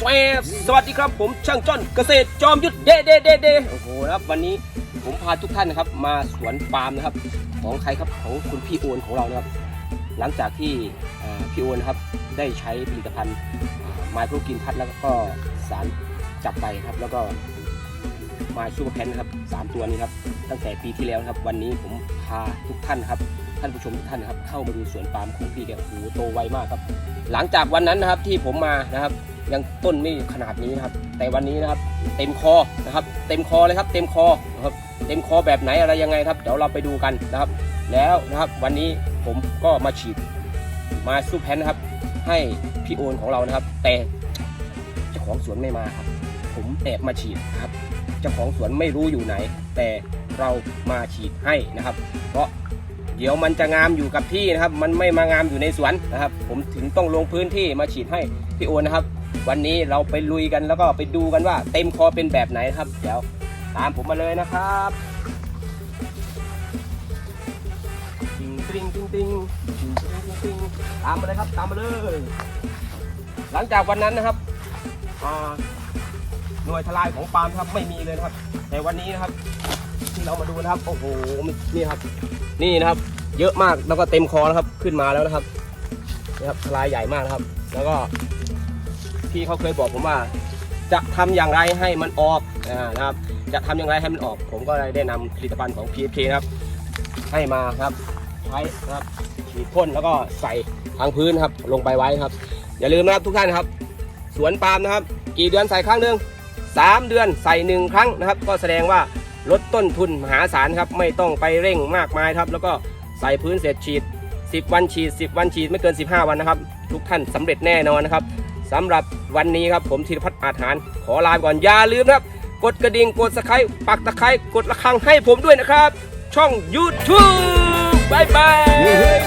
สวสวัสดีครับผมช่างจ้อนเกษตรจอมยุทธเดเดเดเดโอ้โหครับวันนี้ผมพาทุกท่านนะครับ มาสวนปาล์มนะครับ ของใครครับของคุณพี่โอนของเรานะครับ หลังจากที่พี่โอนนครับได้ใช้ผลิตภัณฑ์ไมโครกินพัดแล้วก็สารจับไปครับ แล้วก็มาชูเปอร์แพนนครับสามตัวนี้ครับ ตั้งแต่ปีที่แล้วครับ วันนี้ผมพาทุกท่านครับ ท่านผู้ชมทุกท่านนะครับ เข้ามาดูสวนปาล์มของพี่แกโอ้โหโตไวมากครับ หลังจากวันนั้นนะครับที่ผมมานะครับ ยังต้นไม่ขนาดนี้นะครับ แต่วันนี้นะครับ เต็มคอนะครับ เต็มคอเลยครับ เต็มคอนะครับ เต็มคอแบบไหนอะไรยังไงครับ เดี๋ยวเราไปดูกันนะครับ แล้วนะครับวันนี้ผมก็มาฉีดมาซูแพนนะครับ ให้พี่โอนของเรานะครับ แต่เจ้าของสวนไม่มาครับ ผมแอบมาฉีดนะครับ เจ้าของสวนไม่รู้อยู่ไหน แต่เรามาฉีดให้นะครับ เพราะ เดี๋ยวมันจะงามอยู่กับที่นะครับ มันไม่มางามอยู่ในสวนนะครับ ผมถึงต้องลงพื้นที่มาฉีดให้พี่โอนะครับ วันนี้เราไปลุยกันแล้วก็ไปดูกันว่าเต็มคอเป็นแบบไหนครับ เดี๋ยวตามผมมาเลยนะครับติงติงติงติงติงติงงตามมาเลยครับตามมาเลย หลังจากวันนั้นนะครับหน่วยทลายของปาล์มครับไม่มีเลยนะครับ แต่วันนี้นะครับ ที่เรามาดูนะครับ โอ้โหนี่ครับ นี่นะครับ เยอะมากแล้วก็เต็มคอแล้วครับ ขึ้นมาแล้วนะครับนี่ครับทลายใหญ่มากนะครับ แล้วก็พี่เขาเคยบอกผมว่า จะทำอย่างไรให้มันออกนะครับ จะทำอย่างไรให้มันออก ผมก็ได้นำผลิตภัณฑ์ของ PFK นะครับ ให้มาครับใช้นะครับฉีดพ่นแล้วก็ใส่ทางพื้นครับ ลงไปไว้ครับ อย่าลืมนะครับทุกท่านครับ สวนปาล์มนะครับ กี่เดือนใส่ครั้งหนึ่งสามเดือนใส่หนึ่งครั้งนะครับ ก็แสดงว่าลดต้นทุนมหาศาลครับ ไม่ต้องไปเร่งมากมายครับ แล้วก็ ใส่พื้นเสร็จฉีด 10 วันฉีด 10 วันฉีดไม่เกิน 15 วันนะครับ ทุกท่านสำเร็จแน่นอนนะครับสำหรับวันนี้ครับผมธีรพัฒน์อาหารขอลาไปก่อนอย่าลืมนะครับ กดกระดิ่งกดสไครต์ปักตะไคร้กดระฆังให้ผมด้วยนะครับ ช่อง YouTube บายบาย